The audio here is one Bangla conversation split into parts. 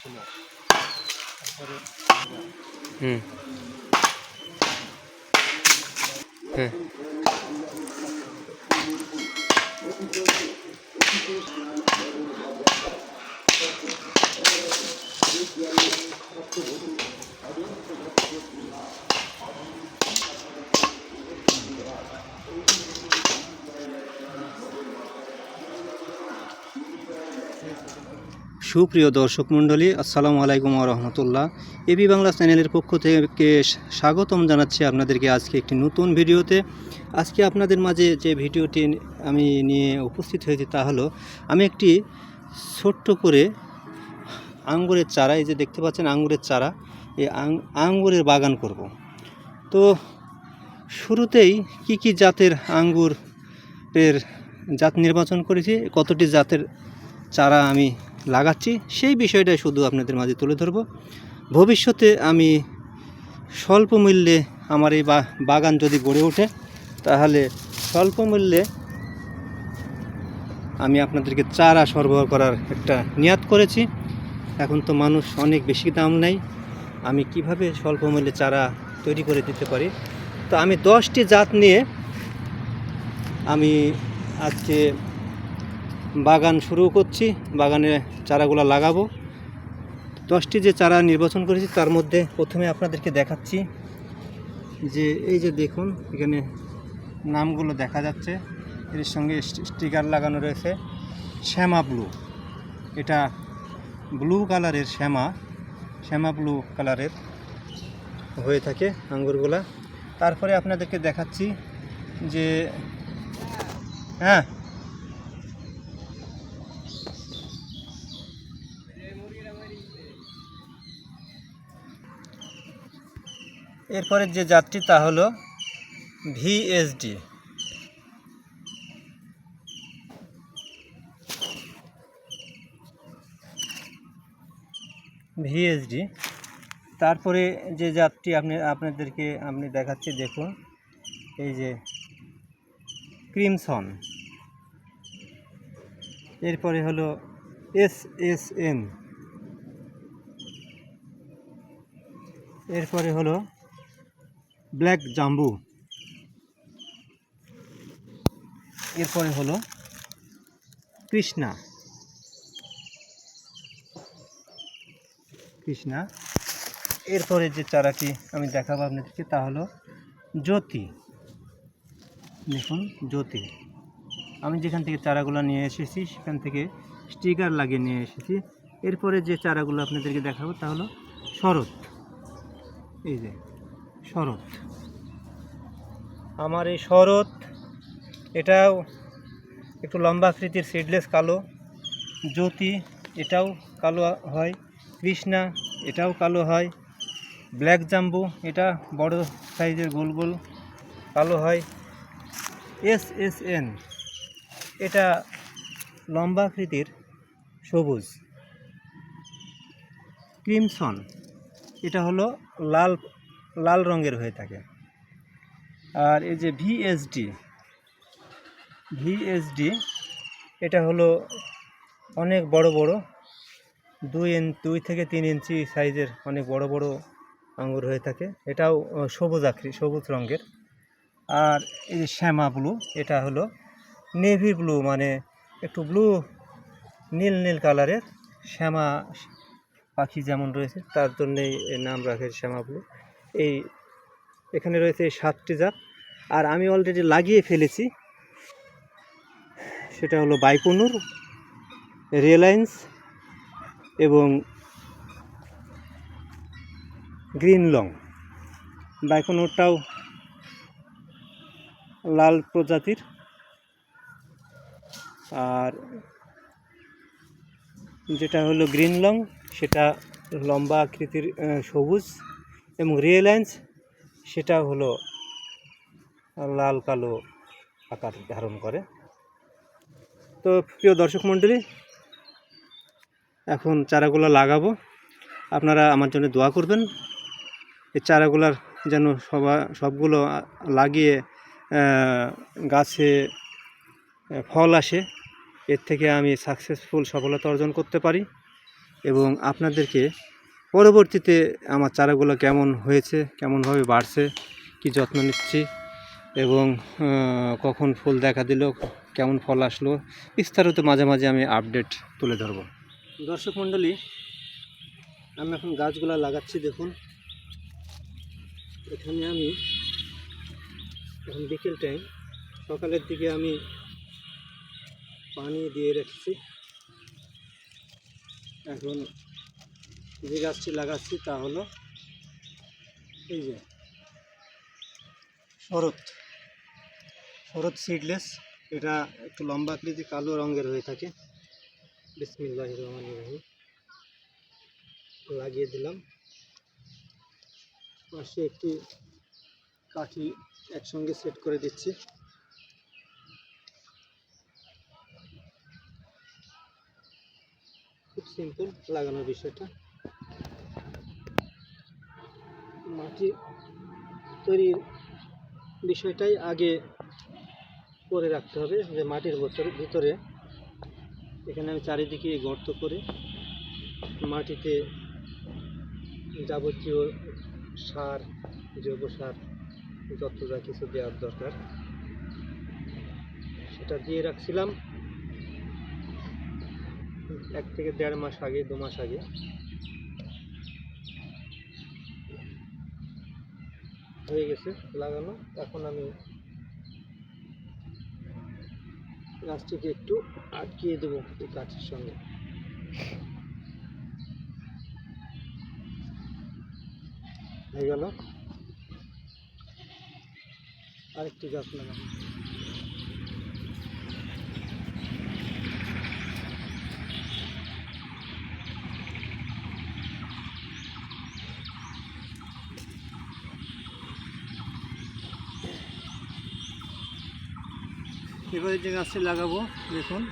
তারপরে হুম সুপ্রিয় দর্শক মণ্ডলী, আসসালামু আলাইকুম রহমতুল্লাহ। এবি বাংলা চ্যানেলের পক্ষ থেকে স্বাগতম জানাচ্ছি আপনাদেরকে আজকে একটি নতুন ভিডিওতে। আজকে আপনাদের মাঝে যে ভিডিওটি আমি নিয়ে উপস্থিত হয়েছি তা হলো, আমি একটি ছোট্ট করে আঙ্গুরের চারা, এই যে দেখতে পাচ্ছেন আঙ্গুরের চারা, এই আঙ্গুরের বাগান করব। তো শুরুতেই কি কি জাতের আঙ্গুরের জাত নির্বাচন করেছি, কতটি জাতের চারা আমি লাগাচ্ছি, সেই বিষয়টা শুধু আপনাদের মাঝে তুলে ধরব। ভবিষ্যতে আমি স্বল্প মূল্যে আমার এই বাগান যদি গড়ে ওঠে, তাহলে স্বল্প মূল্যে আমি আপনাদেরকে চারা সরবরাহ করার একটা নিয়াত করেছি। এখন তো মানুষ অনেক বেশি দাম নেয়। আমি কীভাবে স্বল্প মূল্যে চারা তৈরি করে দিতে পারি? তো আমি দশটি জাত নিয়ে আমি আজকে বাগান শুরু করছি, বাগানে চারাগুলো লাগাবো। দশটি যে চারা নির্বাচন করেছি, তার মধ্যে প্রথমে আপনাদেরকে দেখাচ্ছি যে এই যে দেখুন, এখানে নামগুলো দেখা যাচ্ছে। এর সঙ্গে স্টি- স্টিকার লাগানো রয়েছে, শ্যামা ব্লু। এটা ব্লু কালারের শ্যামা শ্যামা ব্লু কালারের হয়ে থাকে আঙ্গুরগুলা। তারপরে আপনাদেরকে দেখাচ্ছি যে হ্যাঁ এরপরে যে জাতটি তা হলো ভিএসডি। ভিএসডি। তারপরে যে জাতটি আপনি, আপনাদেরকে আপনি দেখাচ্ছি, দেখুন, এই যে ক্রিমসন। এরপরে হলো এস এস এন এরপরে হলো ব্ল্যাক জাম্বু। এরপরে হলো কৃষ্ণা। কৃষ্ণা। এরপরে যে চারাটি আমি দেখাবো আপনাদেরকে, তা হলো জ্যোতি। দেখুন, জ্যোতি। আমি যেখান থেকে চারাগুলো নিয়ে এসেছি, সেখান থেকে স্টিকার লাগিয়ে নিয়ে এসেছি। এরপরে যে চারাগুলো আপনাদেরকে দেখাবো, তা হলো শরৎ। এই যে শরৎ। আমার এই শরৎ, এটাও একটু লম্বা আকৃতির সিডলেস কালো। জ্যোতি, এটাও কালো হয়। কৃষ্ণা, এটাও কালো হয়। ব্ল্যাক জাম্বু, এটা বড় সাইজের গোল গোল কালো হয়। এস এস এন, এটা লম্বা আকৃতির সবুজ। ক্রিমসন, এটা হলো লাল লাল রঙের হয়ে থাকে। আর এই যে ভিএসডি ভিএসডি এটা হলো অনেক বড় বড়, দুই ইন, দুই থেকে তিন ইঞ্চি সাইজের অনেক বড় বড় আঙ্গুর হয়ে থাকে। এটাও সবুজ আকৃতি সবুজ রঙের। আর এই যে শ্যামা ব্লু, এটা হলো নেভি ব্লু মানে একটু ব্লু, নীল নীল কালারের শ্যামা পাখি যেমন রয়েছে, তার জন্যেই নাম রাখে শ্যামা ব্লু। এই এখানে রয়েছে এই সাতটি জাত। আর আমি অলরেডি লাগিয়ে ফেলেছি। সেটা হলো বাইকুনুর, রিলায়েন্স এবং গ্রিন লং। বাইকুনুরটাও লাল প্রজাতির। আর যেটা হলো গ্রিন লং, সেটা লম্বা আকৃতির সবুজ। এবং রিয়েলাইন্স সেটা হলো লাল কালো আকার ধারণ করে। তো প্রিয় দর্শক মণ্ডলী, এখন চারাগুলো লাগাবো। আপনারা আমার জন্য দোয়া করবেন। এই চারাগুলার যেন সবা, সবগুলো লাগিয়ে গাছে ফল আসে, এর থেকে আমি সাকসেসফুল সফলতা অর্জন করতে পারি এবং আপনাদেরকে পরবর্তীতে আমার চারাগুলো কেমন হয়েছে কেমনভাবে বাড়ছে, কি যত্ন নিচ্ছি এবং কখন ফুল দেখা দিল, কেমন ফল আসলো, বিস্তারিত মাঝে মাঝে আমি আপডেট তুলে ধরব। দর্শক মণ্ডলী, আমি এখন গাছগুলো লাগাচ্ছি, দেখুন। এখানে আমি এখন বিকেল টাইম সকালের দিকে আমি পানি দিয়ে রেখেছি। এখন যে গাছটি লাগাচ্ছি তা হলো এই যে শরৎ। শরৎ সিডলেস এটা একটু লম্বা আকৃতি, কালো রঙের হয়ে থাকে। বিসমিল্লাহ রহমান রহিম। লাগিয়ে দিলাম। পাশে একটি কাঠি একসঙ্গে সেট করে দিচ্ছি। খুব সিম্পল লাগানোর বিষয়টা। মাটি তৈরির বিষয়টাই আগে করে রাখতে হবে, যে মাটির ভিতরে ভিতরে। এখানে আমি চারিদিকে গর্ত করে মাটিতে যাবতীয় সার, জৈব সার, যত যা কিছু দেওয়ার দরকার, সেটা দিয়ে রাখছিলাম। এক থেকে দেড় মাস আগে, দু মাস আগে। হয়ে গেছে লাগানো। এখন আমি গাছটিকে একটু আটকিয়ে দেবো এই গাছের সঙ্গে। হয়ে গেল। আরেকটি গাছ লাগানো এবারে যে গাছটি লাগাবো, দেখুন।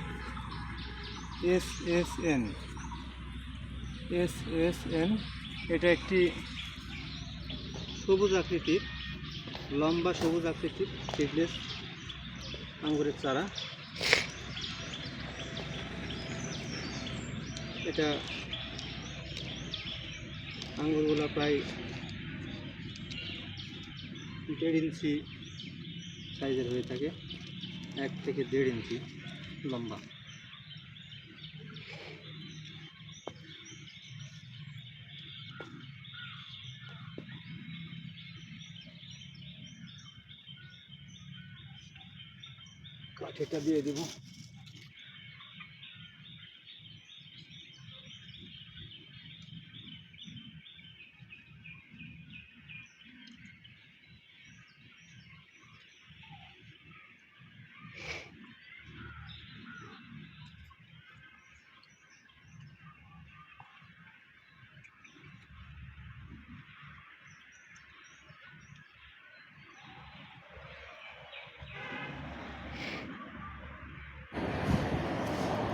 S S N S S N এটা একটি সবুজ আকৃতির, লম্বা সবুজ আকৃতির সিডলেস আঙ্গুরের চারা। এটা আঙ্গুরগুলো প্রায় দেড় ইঞ্চি সাইজের হয়ে থাকে। এক থেকে দেড় ইঞ্চি লম্বা। কাঠিটা দিয়ে দিব।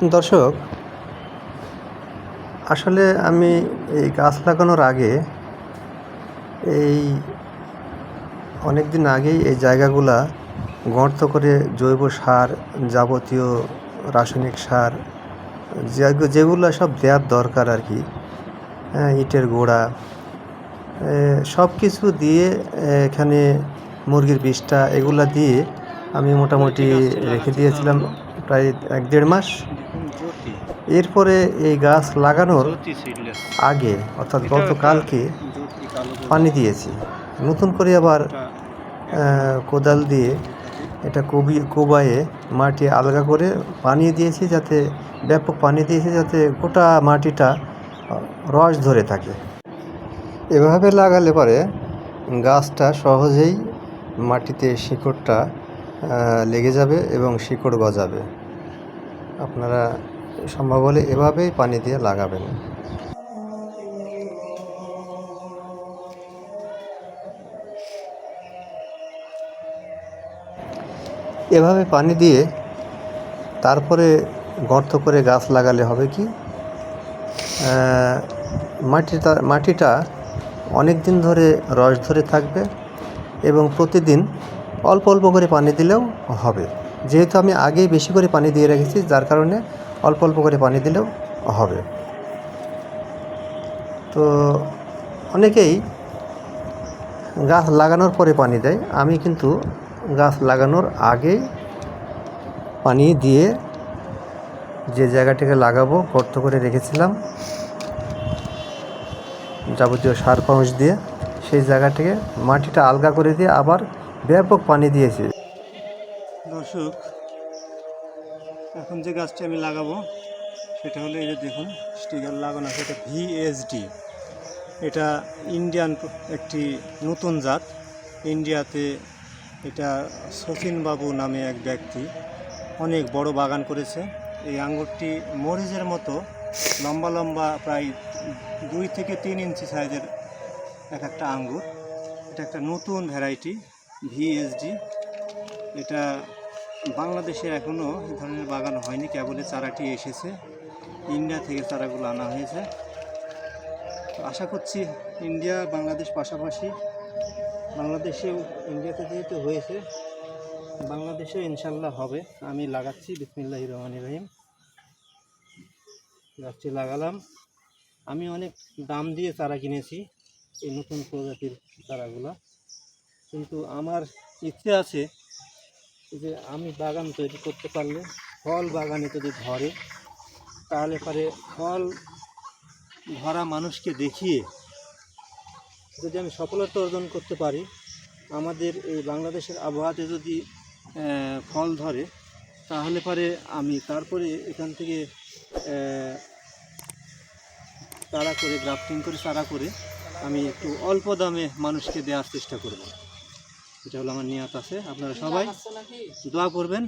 দর্শক আসলে আমি এই গাছ লাগানোর আগে এই অনেক দিন আগেই এই জায়গাগুলা গর্ত করে জৈব সার যাবতীয় রাসায়নিক সার যেগ- যেগুলো সব দেওয়ার দরকার আর কি হ্যাঁ, ইটের গোড়া সব কিছু দিয়ে এখানে মুরগির বিষটা এগুলা দিয়ে আমি মোটামুটি রেখে দিয়েছিলাম প্রায় এক দেড় মাস। এরপরে এই গাছ লাগানোর আগে অর্থাৎ গতকালকে পানি দিয়েছি। নতুন করে আবার কোদাল দিয়ে এটা কবি কোবায়ে মাটি আলগা করে পানি দিয়েছি যাতে ব্যাপক পানি দিয়েছি যাতে গোটা মাটিটা রস ধরে থাকে। এভাবে লাগালে পরে গাছটা সহজেই মাটিতে শিকড়টা লেগে যাবে এবং শিকড় গজাবে। আপনারা সম্ভব হলে এভাবেই পানি দিয়ে লাগাবেন। এভাবে পানি দিয়ে তারপরে গর্ত করে গাছ লাগালে হবে কি? মাটিটা মাটিটা অনেক দিন ধরে রস ধরে থাকবে এবং প্রতিদিন অল্প অল্প করে পানি দিলেও হবে। যেহেতু আমি আগেই বেশি করে পানি দিয়ে রেখেছি, যার কারণে অল্প অল্প করে পানি দিলেও হবে। তো অনেকেই গাছ লাগানোর পরে পানি দেয়। আমি কিন্তু গাছ লাগানোর আগেই পানি দিয়ে যে জায়গাটিকে লাগাবো, গর্ত করে রেখেছিলাম, যাবতীয় সার পাউচ দিয়ে সেই জায়গাটিকে মাটিটা আলগা করে দিয়ে আবার ব্যাপক পানি দিয়েছি। দর্শক এখন যে গাছটি আমি লাগাবো, সেটা হলো এই যে দেখুন, স্টিকার লাগানো আছে, এটা ভিএসডি এটা ইন্ডিয়ান একটি নতুন জাত। ইন্ডিয়াতে এটা শচীন বাবু নামে এক ব্যক্তি, অনেক বড় বাগান করেছে। এই আঙ্গুরটি মরিচের মতো, লম্বা লম্বা প্রায় দুই থেকে তিন ইঞ্চি সাইজের এক একটা আঙ্গুর এটা একটা নতুন ভ্যারাইটি ভিএসডি এটা বাংলাদেশে এখনও এ ধরনের বাগান হয়নি, কেবলই চারাটি এসেছে। ইন্ডিয়া থেকে চারাগুলো আনা হয়েছে। তো আশা করছি ইন্ডিয়া, বাংলাদেশ পাশাপাশি বাংলাদেশেও ইন্ডিয়াতে যেহেতু হয়েছে বাংলাদেশে ইনশাল্লাহ হবে। আমি লাগাচ্ছি বিসমিল্লাহ রহমান রহিম। গাছটি লাগালাম। আমি অনেক দাম দিয়ে চারা কিনেছি, এই নতুন প্রজাতির চারাগুলো। কিন্তু আমার ইচ্ছে আছে যে আমি বাগান তৈরি করতে পারলে ফল বাগানে যদি ধরে, তাহলে পরে ফল ধরা মানুষকে দেখিয়ে যদি আমি সফলতা অর্জন করতে পারি, আমাদের এই বাংলাদেশের আবহাওয়াতে যদি ফল ধরে, তাহলে পরে আমি তারপরে এখান থেকে চারা করে, গ্রাফটিং করে, চারা করে আমি একটু অল্প দামে মানুষকে দেওয়ার চেষ্টা করব। এটা হলো আমার নিয়ত আছে। আপনারা সবাই দোয়া করবেন।